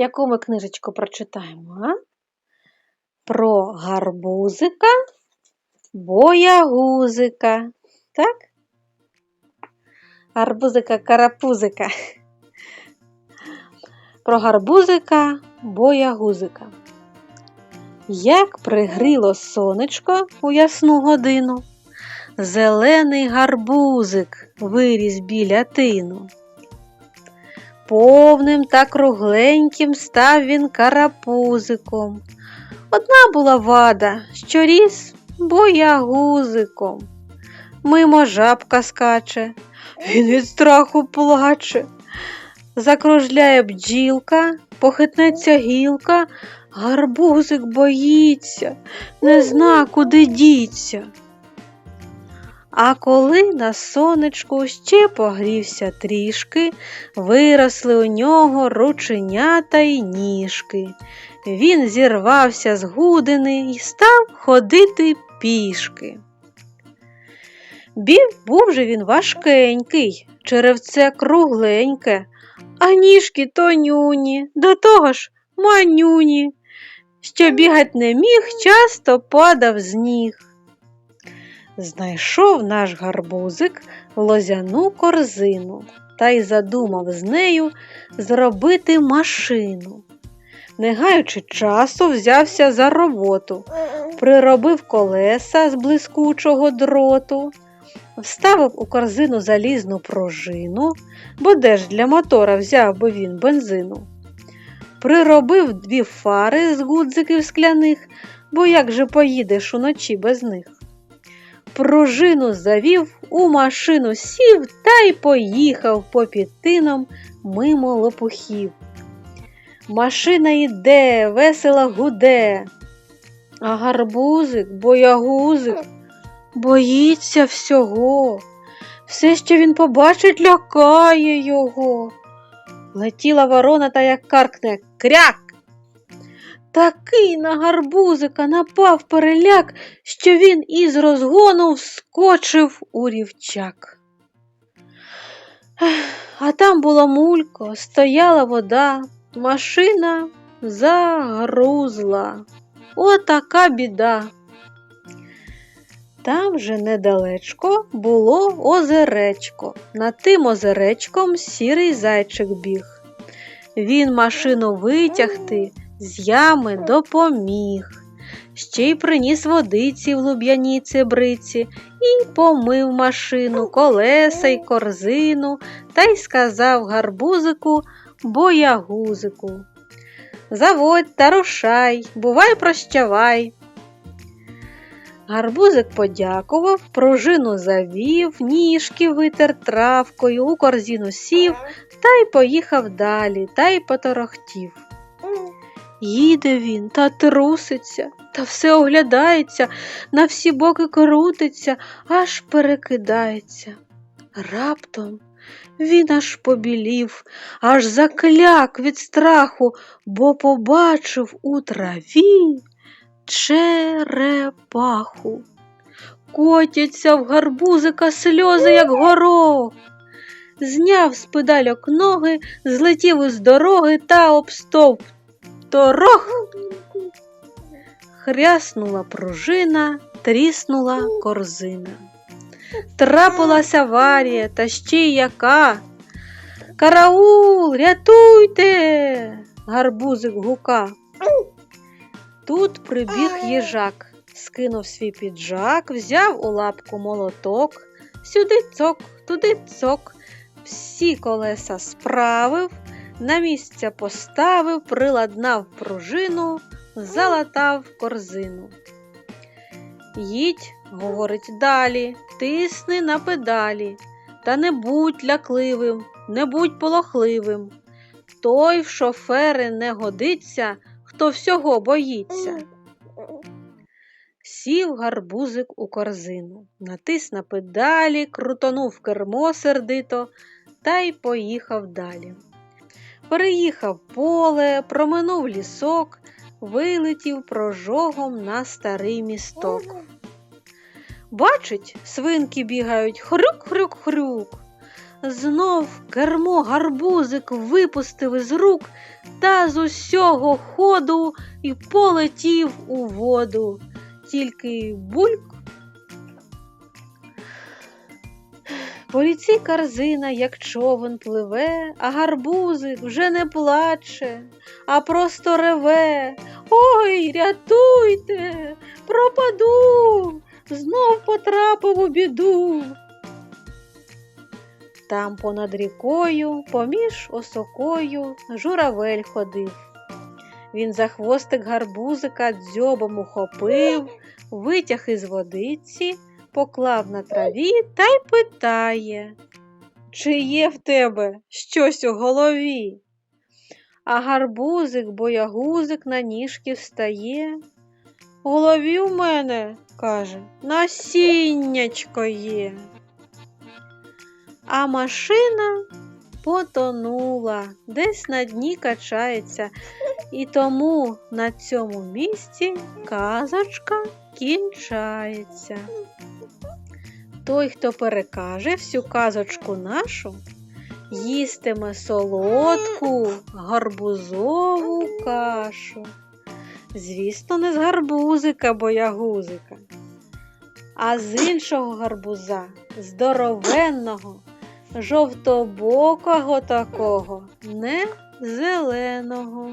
Яку ми книжечку прочитаємо, а? Про гарбузика, боягузика. Так? Гарбузика карапузика. Про гарбузика, боягузика. Як пригріло сонечко у ясну годину, зелений гарбузик виріс біля тину. Повним та кругленьким став він карапузиком. Одна була вада, що ріс боягузиком. Мимо жабка скаче, він від страху плаче. Закружляє бджілка, похитнеться гілка, гарбузик боїться, не зна, куди діться. А коли на сонечку ще погрівся трішки, виросли у нього рученята й ніжки. Він зірвався з гудини і став ходити пішки. Бів був же він важкенький, черевце кругленьке, а ніжки тонюні, до того ж манюні. Що бігать не міг, часто падав з ніг. Знайшов наш гарбузик лозяну корзину та й задумав з нею зробити машину. Не гаючи часу, взявся за роботу, приробив колеса з блискучого дроту, вставив у корзину залізну пружину, бо де ж для мотора взяв би він бензину. Приробив дві фари з гудзиків скляних, бо як же поїдеш уночі без них. Пружину завів, у машину сів та й поїхав попід тином мимо лопухів. Машина йде, весело гуде, а гарбузик, боягузик, боїться всього. Все, що він побачить, лякає його. Летіла ворона та як каркне кряк. Такий на гарбузика напав переляк, що він із розгону вскочив у рівчак. А там була мулько, стояла вода, машина загрузла. Отака біда. Там же недалечко було озеречко. Над тим озеречком сірий зайчик біг. Він машину витягти з ями допоміг. Ще й приніс водиці в луб'яній цибриці і помив машину, колеса й корзину та й сказав гарбузику боягузику. Заводь та рушай, бувай прощавай. Гарбузик подякував, пружину завів, ніжки витер травкою, у корзину сів та й поїхав далі, та й поторохтів. Їде він та труситься, та все оглядається, на всі боки крутиться, аж перекидається. Раптом він аж побілів, аж закляк від страху, бо побачив у траві черепаху. Котяться в гарбузика сльози, як горох. Зняв з педальок ноги, злетів із дороги та об стовп торох. Хряснула пружина, тріснула корзина. Трапилася аварія, та ще й яка. Караул, рятуйте, гарбузик гука. Тут прибіг їжак, скинув свій піджак, взяв у лапку молоток, сюди цок, туди цок, всі колеса справив, на місце поставив, приладнав пружину, залатав корзину. Їдь, говорить далі, тисни на педалі, та не будь лякливим, не будь полохливим. Той в шофери не годиться, хто всього боїться. Сів гарбузик у корзину, натис на педалі, крутонув кермо сердито та й поїхав далі. Переїхав поле, проминув лісок, вилетів прожогом на старий місток. Бачить, свинки бігають хрюк-хрюк-хрюк. знов кермо гарбузик випустив із рук та з усього ходу і полетів у воду. Тільки бульк. По ріці корзина, як човен пливе, а гарбузик вже не плаче, а просто реве. Ой, рятуйте, пропаду, знов потрапив у біду. Там понад рікою, поміж осокою, журавель ходив. Він за хвостик гарбузика дзьобом ухопив, витяг із водиці, поклав на траві та й питає, чи є в тебе щось у голові? А гарбузик, боягузик на ніжки встає. В голові у мене, каже, насіннячко є. А машина потонула, десь на дні качається, і тому на цьому місці казочка кінчається. Той, хто перекаже всю казочку нашу, їстиме солодку гарбузову кашу. Звісно, не з гарбузика боягузика, а з іншого гарбуза, здоровенного, жовтобокого такого, не зеленого.